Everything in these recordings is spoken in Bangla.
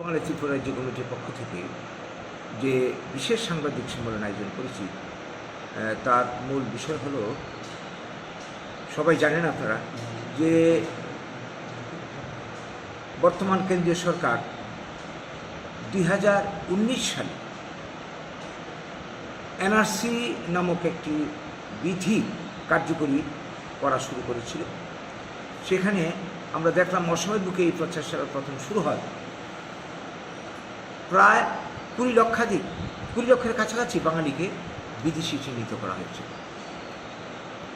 বাংলা ত্রিপুরা রাজ্য কমিটির পক্ষ থেকে যে বিশেষ সাংবাদিক সম্মেলন আয়োজন করেছি তার মূল বিষয় হলো, সবাই জানেন আপনারা, যে বর্তমান কেন্দ্রীয় সরকার দুই হাজার উনিশ সালে এনআরসি নামক একটি বিধি কার্যকরী করা শুরু করেছিল। সেখানে আমরা দেখলাম অসমের বুকে এই প্রচেষ্টা প্রথম শুরু হয়। প্রায় কুড়ি লক্ষাধিক, কুড়ি লক্ষের কাছাকাছি বাঙালিকে বিদেশি চিহ্নিত করা হয়েছে।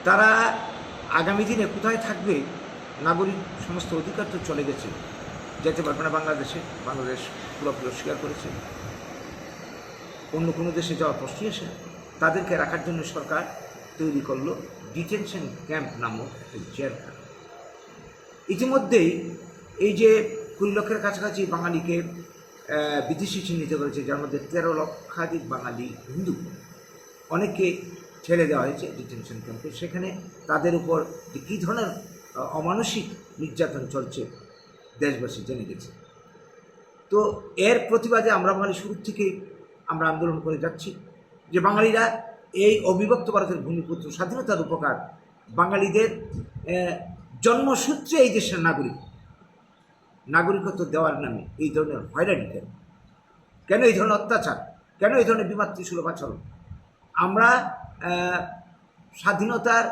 তারা আগামী দিনে কোথায় থাকবে, নাগরিক সমস্ত অধিকার তো চলে গেছে। যেতে পারবে না বাংলাদেশে বাংলাদেশ পুরোপুরি অস্বীকার করেছে। অন্য কোনো দেশে যাওয়ার প্রশ্নই না। তাদেরকে রাখার জন্য সরকার তৈরি করল ডিটেনশন ক্যাম্প নামক জেলখানা। ইতিমধ্যেই এই যে কুড়ি লক্ষের কাছাকাছি বাঙালিকে বিদেশি চিহ্নিত করেছে যার মধ্যে তেরো লক্ষাধিক বাঙালি হিন্দু। অনেককে ছেড়ে দেওয়া হয়েছে ডিটেনশন ক্যাম্পে। সেখানে তাদের উপর যে কী ধরনের অমানসিক নির্যাতন চলছে, দেশবাসী জেনে গেছে। তো এর প্রতিবাদে আমরা বাঙালি শুরু থেকে আমরা আন্দোলন করে যাচ্ছি যে বাঙালিরা এই অবিভক্ত ভারতের ভূমিপুত্র, স্বাধীনতার উপকার, বাঙালিদের জন্মসূত্রে এই দেশের নাগরিক। নাগরিকত্ব দেওয়ার নামে এই ধরনের হয়রানি কেন? কেন এই ধরনের অত্যাচার? কেন এই ধরনের বিমাতৃসুলভ আচরণ? আমরা স্বাধীনতার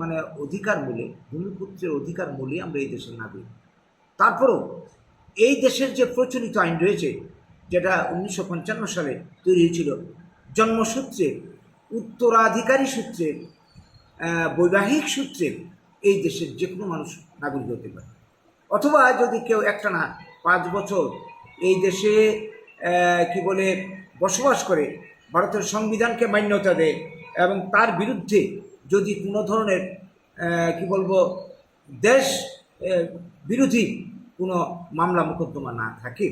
মানে অধিকার মূলে, ভূমিপুত্রের অধিকার মূলে আমরা এই দেশের নাগরিক। তারপরেও এই দেশের যে প্রচলিত আইন রয়েছে, যেটা উনিশশো পঞ্চান্ন সালে তৈরি হয়েছিল, জন্মসূত্রে, উত্তরাধিকারী সূত্রে বৈবাহিক সূত্রে এই দেশের যে কোনো মানুষ নাগরিক হতে পারে। অথবা যদি কেউ একটা না, পাঁচ বছর এই দেশে কি বলে, বসবাস করে, ভারতের সংবিধানকে মান্যতা দেয় এবং তার বিরুদ্ধে যদি কোনো ধরনের কি বলব, দেশ বিরোধী কোনো মামলা মোকদ্দমা না থাকে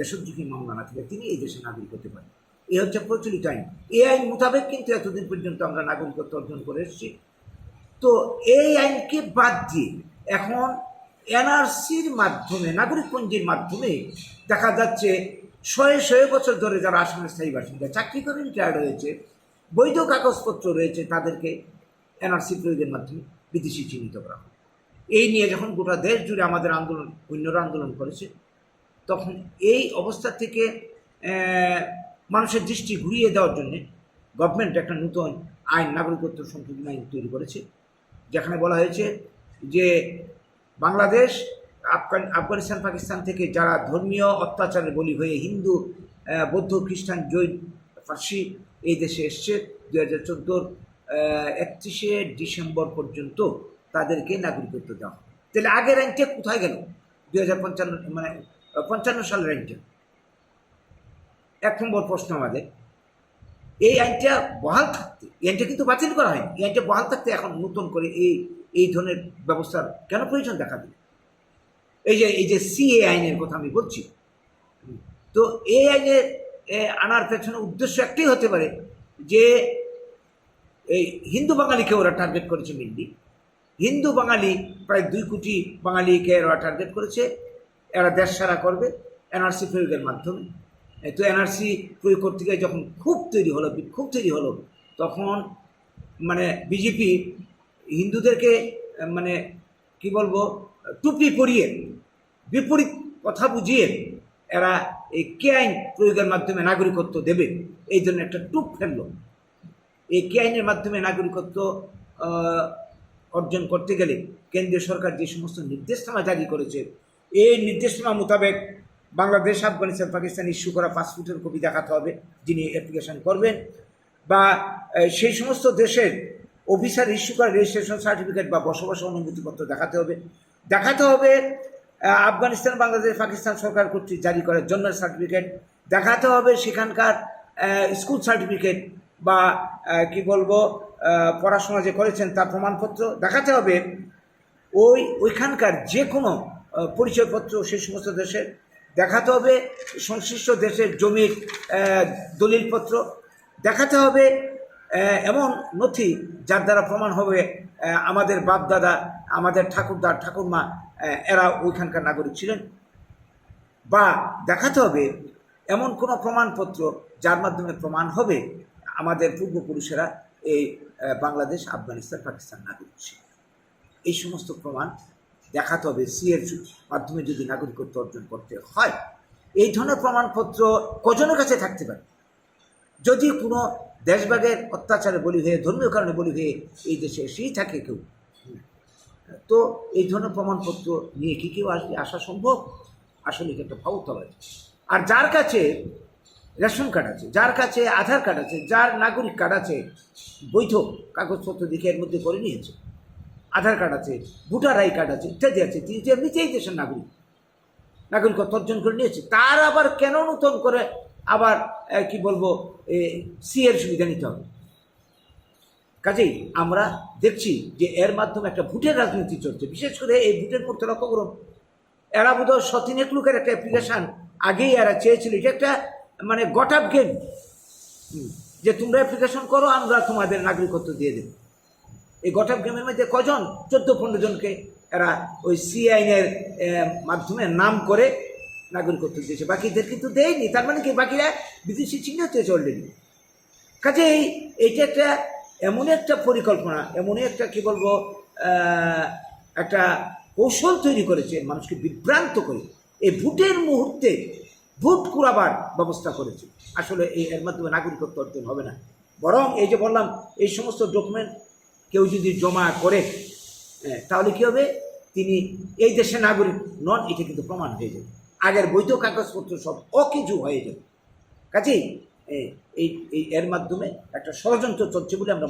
দেশোদ্যোগী মামলা না থাকে, তিনি এই দেশে নাগরিক হতে পারেন। এই হচ্ছে প্রচলিত আইন। এই আইন মোতাবেক কিন্তু এতদিন পর্যন্ত আমরা নাগরিকত্ব অর্জন করে এসেছি। তো এই আইনকে বাদ দিয়ে এখন এনআরসির মাধ্যমে, নাগরিকপঞ্জির মাধ্যমে দেখা যাচ্ছে শয়ে শয়ে বছর ধরে যারা আসামের স্থায়ী বাসিন্দা, চাকরি করে রিটায়ার্ড হয়েছে বৈধ কাগজপত্র রয়েছে তাদেরকে এনআরসি প্রয়োগের মাধ্যমে বিদেশি চিহ্নিত করা হয়। এই নিয়ে যখন গোটা দেশ জুড়ে আমাদের আন্দোলন অন্যরা আন্দোলন করেছে, তখন এই অবস্থা থেকে মানুষের দৃষ্টি ঘুরিয়ে দেওয়ার জন্যে গভর্নমেন্ট একটা নতুন আইন, নাগরিকত্ব সংশোধন আইন তৈরি করেছে, যেখানে বলা হয়েছে যে বাংলাদেশ, আফগান, আফগানিস্তান, পাকিস্তান থেকে যারা ধর্মীয় অত্যাচারের বলি হয়ে হিন্দু বৌদ্ধ, খ্রিস্টান, জৈন, ফার্সি এই দেশে এসছে দু হাজার চোদ্দোর একত্রিশে ডিসেম্বর পর্যন্ত তাদেরকে নাগরিকত্ব দেওয়া। তাহলে আগের আইনটা কোথায় গেল দু হাজার পঞ্চান্ন মানে পঞ্চান্ন সালের আইনটা এক নম্বর প্রশ্ন আমাদের, এই আইনটা বহাল থাকতে, এই আইনটা কিন্তু বাতিল করা হয়নি, এই আইনটা বহাল থাকতে এখন নতুন করে এই এই ধরনের ব্যবস্থার কেন প্রয়োজন দেখা দিল? এই যে এই যে সিএ আইনের কথা আমি বলছি, তো এই আইনে আনার পেছনে উদ্দেশ্য একটাই হতে পারে যে এই হিন্দু বাঙালিকে ওরা টার্গেট করেছে মেনলি হিন্দু বাঙালি প্রায় দুই কোটি বাঙালিকে ওরা টার্গেট করেছে, এরা দেশ সারা করবে এনআরসি প্রয়োগের মাধ্যমে। তো এনআরসি প্রয়োগ করতে গিয়ে যখন খুব তৈরি হলো বিক্ষোভ তৈরি হলো, তখন মানে বিজেপি হিন্দুদেরকে মানে কি বলব, টুপি পরিয়ে, বিপরীত কথা বুঝিয়ে এরা এই কে আইন প্রয়োগের মাধ্যমে নাগরিকত্ব দেবে, এই জন্য একটা টুপ ফেলল। এই কে আইনের মাধ্যমে নাগরিকত্ব অর্জন করতে গেলে কেন্দ্রীয় সরকার যে সমস্ত নির্দেশনামা জারি করেছে, এই নির্দেশনামা মোতাবেক বাংলাদেশ, আফগানিস্তান, পাকিস্তান ইস্যু করা পাসপোর্টের কপি দেখাতে হবে, যিনি অ্যাপ্লিকেশন করবেন। বা সেই সমস্ত দেশের অফিসার ইস্যু করা রেজিস্ট্রেশন সার্টিফিকেট বা বসবাস অনুমতিপত্র দেখাতে হবে। দেখাতে হবে আফগানিস্তান, বাংলাদেশ, পাকিস্তান সরকার কর্তৃক জারি করা জন্মের সার্টিফিকেট দেখাতে হবে সেখানকার স্কুল সার্টিফিকেট বা কি বলব পড়াশোনা যে করেছেন তার প্রমাণপত্র। দেখাতে হবে ওই, ওইখানকার যে কোনো পরিচয়পত্র সেই সমস্ত দেশের। দেখাতে হবে সংশ্লিষ্ট দেশের জমির দলিলপত্র। দেখাতে হবে এমন নথি যার দ্বারা প্রমাণ হবে আমাদের বাপদাদা, আমাদের ঠাকুরদা, ঠাকুরমা এরা ওইখানকার নাগরিক ছিলেন। বা দেখাতে হবে, এমন কোনো প্রমাণপত্র যার মাধ্যমে প্রমাণ হবে, আমাদের পূর্বপুরুষেরা এই বাংলাদেশ, আফগানিস্তান, পাকিস্তান নাগরিক ছিল। এই সমস্ত প্রমাণ দেখাতে হবে, সিএর মাধ্যমে যদি নাগরিকত্ব অর্জন করতে হয়। এই ধরনের প্রমাণপত্র কজনের কাছে থাকতে পারে? যদি কোনো দেশভাগের অত্যাচারে বলি হয়ে, ধর্মীয় কারণে বলি হয়ে এই দেশে এসেই থাকে কেউ। তো এই ধরনের প্রমাণপত্র নিয়ে কি কেউ আসবে? আসা সম্ভব? আসলে একটা ভাবতে হবে আর যার কাছে রেশন কার্ড আছে, যার কাছে আধার কার্ড আছে, যার নাগরিক কার্ড আছে, বৈধ কাগজপত্র দেখে এর মধ্যে করে নিয়েছে। আধার কার্ড আছে, ভোটার আই কার্ড আছে, ইত্যাদি আছে, তিনি যে এমনিতেই দেশের নাগরিক, নাগরিকত্ব অর্জন করে নিয়েছে, তার আবার কেন নতুন করে আবার কি বলব সি এর সুবিধা নিতে হবে। কাজেই আমরা দেখছি যে এর মাধ্যমে একটা ভোটের রাজনীতি চলছে। বিশেষ করে এই ভোটের মধ্যে লক্ষ্য করুন, এরা বোধহয় সতিনেক লোকের একটা অ্যাপ্লিকেশান আগেই এরা চেয়েছিল। এটা একটা মানে গট আপ গেম যে তোমরা অ্যাপ্লিকেশন করো, আমরা তোমাদের নাগরিকত্ব দিয়ে দেব। এই গট আপ গেমের মধ্যে কজন? চোদ্দ পনেরো জনকে এরা ওই সিআইনের মাধ্যমে নাম করে নাগরিকত্ব দিয়েছে। বাকিদের কিন্তু দেয়নি। তার মানে কি? বাকিরা বিদেশি চিহ্নিত হয়েছে অলরেডি কাজেই এইটা একটা এমন একটা পরিকল্পনা এমনই একটা কি বলব একটা কৌশল তৈরি করেছে মানুষকে বিভ্রান্ত করে। এই ভোটের মুহূর্তে ভোট কুড়াবার ব্যবস্থা করেছে। আসলে এই এর মাধ্যমে নাগরিকত্ব অর্জন হবে না। বরং এই যে বললাম এই সমস্ত ডকুমেন্ট কেউ যদি জমা করে হ্যাঁ, তাহলে কি হবে? তিনি এই দেশের নাগরিক নন এটা কিন্তু প্রমাণ হয়ে যাবে। আগের বৈধ কাগজপত্র সব অকিছু হয়ে যাবে। কাজেই এই, এর মাধ্যমে একটা ষড়যন্ত্র চলছে বলে আমরা